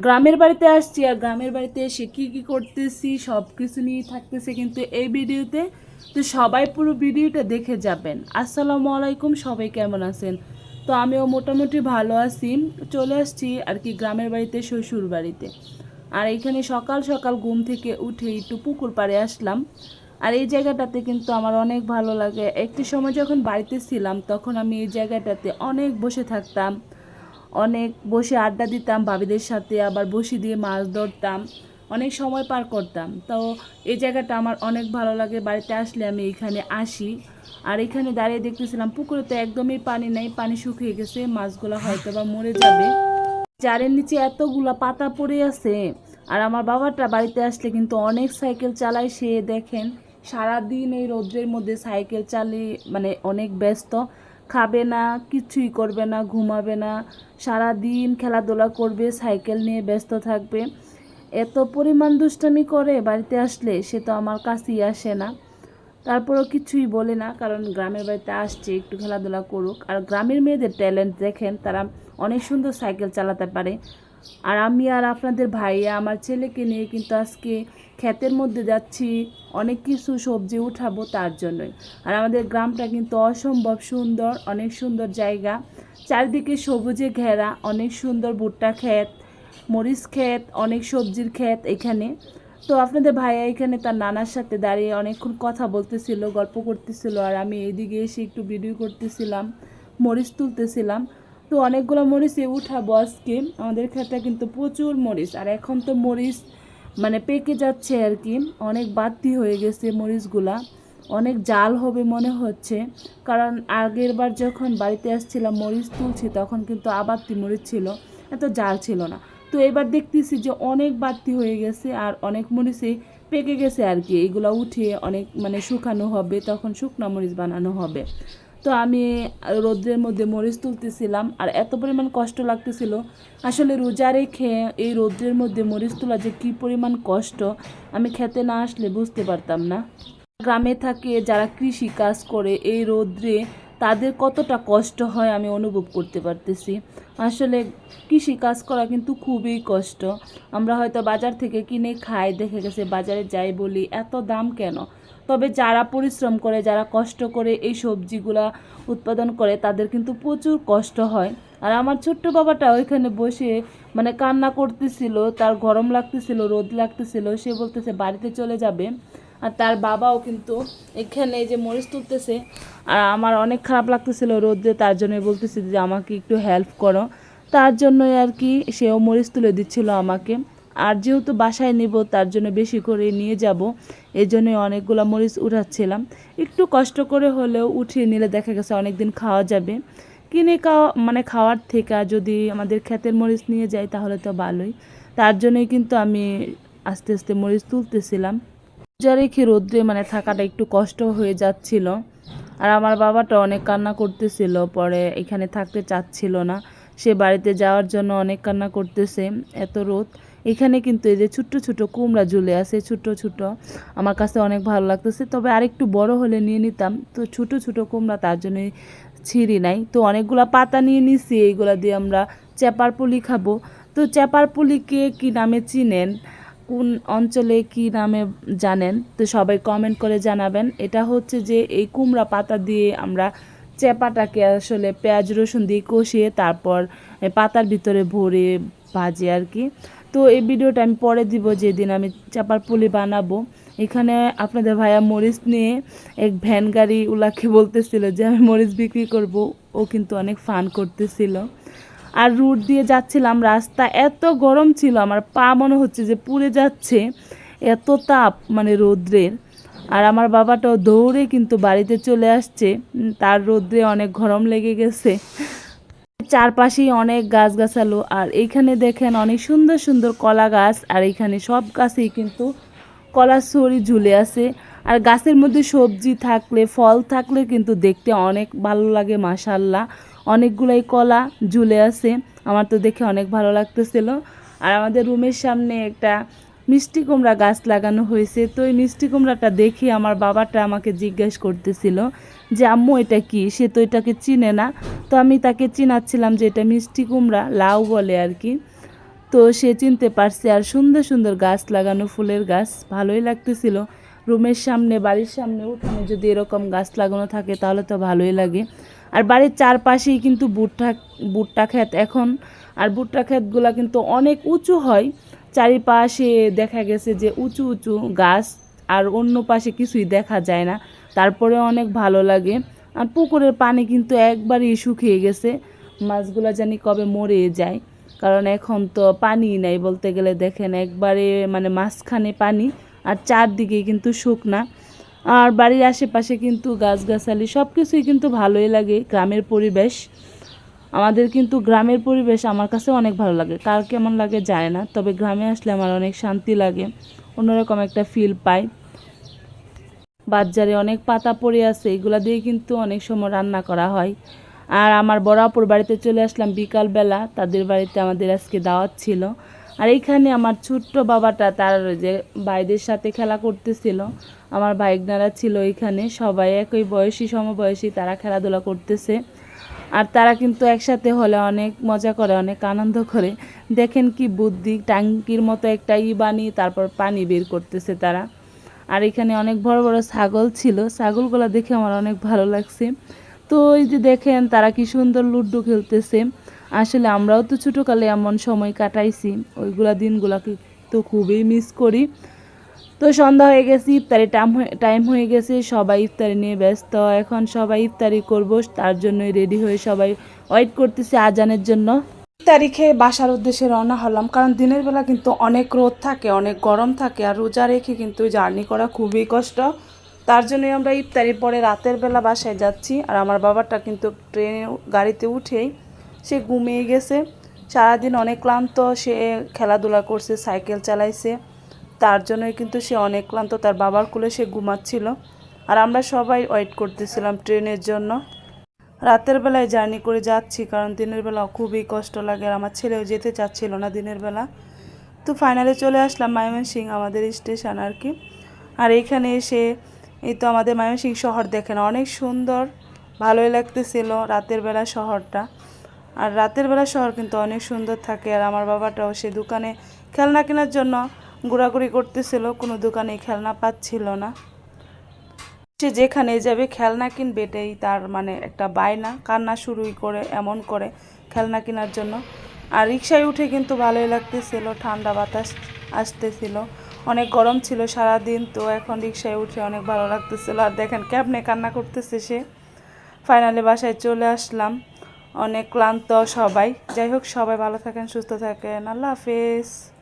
গ্রামের বাড়িতে আসছি আর গ্রামের বাড়িতে এসে কী কী করতেছি সব কিছু নিয়ে থাকতেছে কিন্তু এই ভিডিওতে তো সবাই পুরো ভিডিওটা দেখে যাবেন। আসসালামু আলাইকুম, সবাই কেমন আছেন? তো আমিও মোটামুটি ভালো আছি। চলে আসছি আর কি গ্রামের বাড়িতে শ্বশুর বাড়িতে। আর এখানে সকাল সকাল ঘুম থেকে উঠে একটু পুকুর পাড়ে আসলাম। আর এই জায়গাটাতে কিন্তু আমার অনেক ভালো লাগে। একটি সময় যখন বাড়িতে ছিলাম, তখন আমি এই জায়গাটাতে অনেক বসে থাকতাম। অনেক বসে আড্ডা দিতাম, ভাবিদের সাথে আবার বসি দিয়ে মাছ ধরতাম, অনেক সময় পার করতাম। তো এই জায়গাটা আমার অনেক ভালো লাগে, বাড়িতে আসলে আমি এখানে আসি। আর এখানে দাঁড়িয়ে দেখতেছিলাম, পুকুরে তো একদমই পানি নেই, পানি শুকিয়ে গেছে, মাছগুলো হয়তো বা মরে যাবে। জারের নিচে এতগুলা পাতা পড়ে আছে, আর আমার বাবাটা বাড়িতে আসলে কিন্তু অনেক সাইকেল চালায়, সে দেখেন, সারাদিন এই রৌদ্রের মধ্যে সাইকেল চালিয়ে মানে অনেক ব্যস্ত। খাবে না, কিছুই করবে না, ঘুমাবে না। সারা দিন খেলাধুলা করবে, সাইকেল নিয়ে ব্যস্ত থাকবে। এত পরিমাণ দুষ্টামি করে বাড়িতে আসলে সে তো আমার কাছেই আসে না। তারপরও কিছুই বলে না, কারণ গ্রামের বাড়িতে আসছে, একটু খেলাধুলা করুক। আর গ্রামের মেয়েদের ট্যালেন্ট দেখেন, তারা অনেক সুন্দর সাইকেল চালাতে পারে। আর আমি আর আপনাদের ভাইয়া, আমার ছেলেকে নিয়ে কিন্তু আজকে ক্ষেতের মধ্যে যাচ্ছি, অনেক কিছু সবজি উঠাবো তার জন্যই। আর আমাদের গ্রামটা কিন্তু অসম্ভব সুন্দর, অনেক সুন্দর জায়গা। চারিদিকে সবুজে ঘেরা, অনেক সুন্দর ভুট্টা ক্ষেত, মরিচ ক্ষেত, অনেক সবজির ক্ষেত এখানে। তো আপনাদের ভাইয়া এখানে তার নানার সাথে দাঁড়িয়ে অনেকক্ষণ কথা বলতেছিল, গল্প করতেছিল, আর আমি এইদিকে এসে একটু ভিডিও করতেছিলাম, মরিচ তুলতেছিলাম। তো অনেকগুলো মরিচে উঠাবো আজকে আমাদের ক্ষেতে কিন্তু প্রচুর মরিচ। আর এখন তো মরিচ মানে পেকে যাচ্ছে আর কি। অনেক বাড়তি হয়ে গেছে মরিচগুলা। অনেক জাল হবে মনে হচ্ছে। কারণ আগের বার যখন বাড়িতে আসছিলাম মরিচ তুলছি, তখন কিন্তু আবারতি মরিচ ছিল। এত জাল ছিল না। তো এবার দেখতেছি যে অনেক বাড়তি হয়ে গেছে আর অনেক মরিচে পেকে গেছে আর কি। এগুলো উঠিয়ে অনেক মানে শুকানো হবে, তখন শুকনো মরিচ বানানো হবে। তো আমি রোদ্রের মধ্যে মরিচ তুলতেছিলাম আর এত পরিমাণ কষ্ট লাগতেছিল। আসলে রোজা রেখে এই রোদ্রের মধ্যে মরিচ তোলা যে কী পরিমাণ কষ্ট, আমি খেতে না আসলে বুঝতে পারতাম না। গ্রামে থাকে যারা কৃষি কাজ করে, এই রোদ্রে তাদের কতটা কষ্ট হয় আমি অনুভব করতে পারতেছি। আসলে কৃষি কাজ করা কিন্তু খুবই কষ্ট। আমরা হয়তো বাজার থেকে কিনে খাই, দেখে গেছে বাজারে যাই বলি, এত দাম কেন? তবে যারা পরিশ্রম করে, যারা কষ্ট করে এই সবজিগুলা উৎপাদন করে, তাদের কিন্তু প্রচুর কষ্ট হয়। আর আমার ছোট্ট বাবাটা ওইখানে বসে মানে কান্না করতেছিল, তার গরম লাগতেছিল, রোদ লাগতেছিল, সে বলতেছে, বাড়িতে চলে যাবে। আর তার বাবাও কিন্তু এখানে যে মরিচ তুলতেছে, আর আমার অনেক খারাপ লাগতেছিল রোদে, তার জন্যই বলতেছে যে, আমাকে একটু হেল্প করো। তার জন্যই আর কি সেও মরিচ তুলে দিচ্ছিল আমাকে। আর যেহেতু বাসায় নিব, তার জন্য বেশি করে নিয়ে যাব। এই জন্যই অনেকগুলো মরিচ উঠাচ্ছিলাম। একটু কষ্ট করে হলেও উঠিয়ে নিলে দেখা গেছে অনেক দিন খাওয়া যাবে। কিনে খাওয়া মানে খাওয়ার থেকে যদি আমাদের ক্ষেতের মরিচ নিয়ে যাই তাহলে তো ভালোই। তার জন্যই কিন্তু আমি আস্তে আস্তে মরিচ তুলতেছিলাম। রোজা রেখে রোদ্রে মানে থাকাটা একটু কষ্ট হয়ে যাচ্ছিল। আর আমার বাবাটা অনেক কান্না করতেছিল, পরে এখানে থাকতে চাচ্ছিল না। সে বাড়িতে যাওয়ার জন্য অনেক কান্না করতেছে, এত রোদ। এখানে কিন্তু এই যে ছোট্ট ছোট কুমড়া ঝুলে আছে ছোট ছোট আমার কাছে অনেক ভালো লাগতেছে। তবে আরেকটু বড় হলে নিয়ে নিতাম। তো ছোট ছোট কুমড়া তার জন্যই ছিঁড়ি নাই। তো অনেকগুলা পাতা নিয়ে নিছি, এইগুলা দিয়ে আমরা চেপার পুলি খাব। তো চেপার পুলিকে কি নামে চিনেন? কোন অঞ্চলে কি নামে জানেন? তো সবাই কমেন্ট করে জানাবেন। এটা হচ্ছে যে এই কুমড়া পাতা দিয়ে আমরা চেপাটাকে আসলে পেঁয়াজ রসুন দিয়ে কষিয়ে তারপর পাতার ভিতরে ভরে ভাজি আর কি। তো এই ভিডিওটা আমি পরে দিব যেদিন আমি চাপার পুলি বানাবো। এখানে আপনাদের ভাইয়া মরিচ নিয়ে এক ভ্যান গাড়ি উলাকে বলতেছিল যে, আমি মরিচ বিক্রি করব। ও কিন্তু অনেক ফান করতেছিল। আর রুট দিয়ে যাচ্ছিলাম, রাস্তা এত গরম ছিল, আমার পা মনে হচ্ছে যে পুড়ে যাচ্ছে, এত তাপ মানে রৌদ্রের। আর আমার বাবাটাও দৌড়ে কিন্তু বাড়িতে চলে আসছে, তার রৌদ্রে অনেক গরম লেগে গেছে। চারপাশেই অনেক গাছগাছালো, আর এইখানে দেখেন অনেক সুন্দর সুন্দর কলা গাছ, আর এইখানে সব গাছেই কিন্তু কলার সরি ঝুলে আছে। আর গাছের মধ্যে সবজি থাকলে, ফল থাকলে কিন্তু দেখতে অনেক ভালো লাগে মাশাল্লাহ অনেকগুলাই কলা ঝুলে আছে, আমার তো দেখে অনেক ভালো লাগতেছিল। আর আমাদের রুমের সামনে একটা মিষ্টি কুমড়া গাছ লাগানো হয়েছে। তো এই মিষ্টি কুমড়াটা দেখে আমার বাবাটা আমাকে জিজ্ঞেস করতেছিল যে, আম্মু, এটা কি? সে তো এটাকে চিনে না। তো আমি তাকে চিনাচ্ছিলাম যে, এটা মিষ্টি কুমড়া, লাউ বলে আর কি। তো সে চিনতে পারছে আর সুন্দর সুন্দর গাছ লাগানো, ফুলের গাছ। ভালোই লাগতেছিল। রুমের সামনে, বাড়ির সামনে উঠানে যদি এরকম গাছ লাগানো থাকে, তাহলে তো ভালোই লাগে। আর বাড়ির চারপাশেই কিন্তু ভুট্টা ভুট্টা ক্ষেত এখন। আর ভুট্টা ক্ষেতগুলো কিন্তু অনেক উঁচু হয়। চারিপাশে দেখা গেছে যে উঁচু উঁচু গাছ আর অন্য পাশে কিছুই দেখা যায় না। তারপরে অনেক ভালো লাগে। আর পুকুরের পানি কিন্তু একবারই শুকিয়ে গেছে। মাছগুলো জানি কবে মরে যায়। কারণ এখন তো পানি নাই বলতে গেলে দেখেন একবারে মানে মাঝখানে পানি আর চারদিকে কিন্তু শুকনা। আর বাড়ির আশেপাশে কিন্তু গাছগাছালি সব কিছুই কিন্তু ভালোই লাগে, গ্রামের পরিবেশ। আমাদের কিন্তু গ্রামের পরিবেশ আমার কাছে অনেক ভালো লাগে। কার কেমন লাগে যায় না, তবে গ্রামে আসলে আমার অনেক শান্তি লাগে, অন্যরকম একটা ফিল পাই। বাজারে অনেক পাতা পড়ে আছে, এগুলা দিয়ে কিন্তু অনেক সময় রান্না করা হয়। আর আমার বড়াপুর বাড়িতে চলে আসলাম বিকালবেলা, তাদের বাড়িতে আমাদের আজকে দাওয়াত ছিল। আর এইখানে আমার ছোট্ট বাবাটা তার যে ভাইদের সাথে খেলা করতেছিল। আমার ভাইগনারা ছিল এখানে, সবাই একই বয়সী, সমবয়সী, তারা খেলাধুলা করতেছে। আর তারা কিন্তু একসাথে হলে অনেক মজা করে, অনেক আনন্দ করে। দেখেন কি বুদ্ধি ট্যাঙ্কির মতো একটা ই বানিয়ে তারপর পানি বের করতেছে তারা। আর এখানে অনেক বড় বড় ছাগল ছিল, ছাগলগুলো দেখে আমার অনেক ভালো লাগছে। তো এই যে দেখেন তারা কি সুন্দর লুডো খেলতেছে। আসলে আমরাও তো ছোটোকালে এমন সময় কাটাইছি, ওইগুলা দিনগুলাকে তো খুবই মিস করি। তো সন্ধ্যা হয়ে গেছে, ইফতারি টাইম টাইম হয়ে গেছে, সবাই ইফতারি নিয়ে ব্যস্ত। এখন সবাই ইফতারি করব, তার জন্যই রেডি হয়ে সবাই ওয়েট করতেছে আজানের জন্য। ইফতারি খেয়ে বাসার উদ্দেশ্যে রওনা হলাম, কারণ দিনের বেলা কিন্তু অনেক রোদ থাকে, অনেক গরম থাকে, আর রোজা রেখে কিন্তু জার্নি করা খুবই কষ্ট। তার জন্যই আমরা ইফতারি পরে রাতের বেলা বাসায় যাচ্ছি, আর আমার বাবাটা কিন্তু ট্রেনে, গাড়িতে উঠেই সে ঘুমিয়ে গেছে। সারাদিন অনেক ক্লান্ত, সে খেলাধুলা করছে, সাইকেল চালাইছে। তার জন্যই কিন্তু সে অনেক ক্লান্ত, তার বাবার কোলে সে ঘুমাচ্ছিল। আর আমরা সবাই ওয়েট করতেছিলাম ট্রেনের জন্য। রাতের বেলায় জার্নি করে যাচ্ছি, কারণ দিনের বেলা খুবই কষ্ট লাগে আর আমার ছেলেও যেতে চাচ্ছিল না দিনের বেলা। তো ফাইনালে চলে আসলাম ময়মনসিং আমাদের স্টেশন আর কি। আর এইখানে এসে এই তো আমাদের ময়মনসিং শহর দেখেন, অনেক সুন্দর, ভালোই লাগতেছিল রাতের বেলা শহরটা। আর রাতের বেলা শহর কিন্তু অনেক সুন্দর থাকে আর আমার বাবাটাও সে দোকানে খেলনা কেনার জন্য ঘোরাঘুরি করতেছিল, কোনো দোকানে খেলনা পাচ্ছিল না। সে যেখানে যাবে খেলনা কিনবে এটাই তার মানে একটা বায়না, কান্না শুরুই করে, এমন করে খেলনা কেনার জন্য। আর রিক্সায় উঠে কিন্তু ভালোই লাগতেছিল, ঠান্ডা বাতাস আসতেছিল। অনেক গরম ছিল সারা দিন তো এখন রিক্সায় উঠে অনেক ভালো লাগতেছিল। আর দেখেন কেমনে কান্না করতেছে সে। ফাইনালি বাসায় চলে আসলাম। অনেক ক্লান্ত সবাই। যাই হোক, সবাই ভালো থাকেন, সুস্থ থাকেন। আল্লাহ হাফেজ।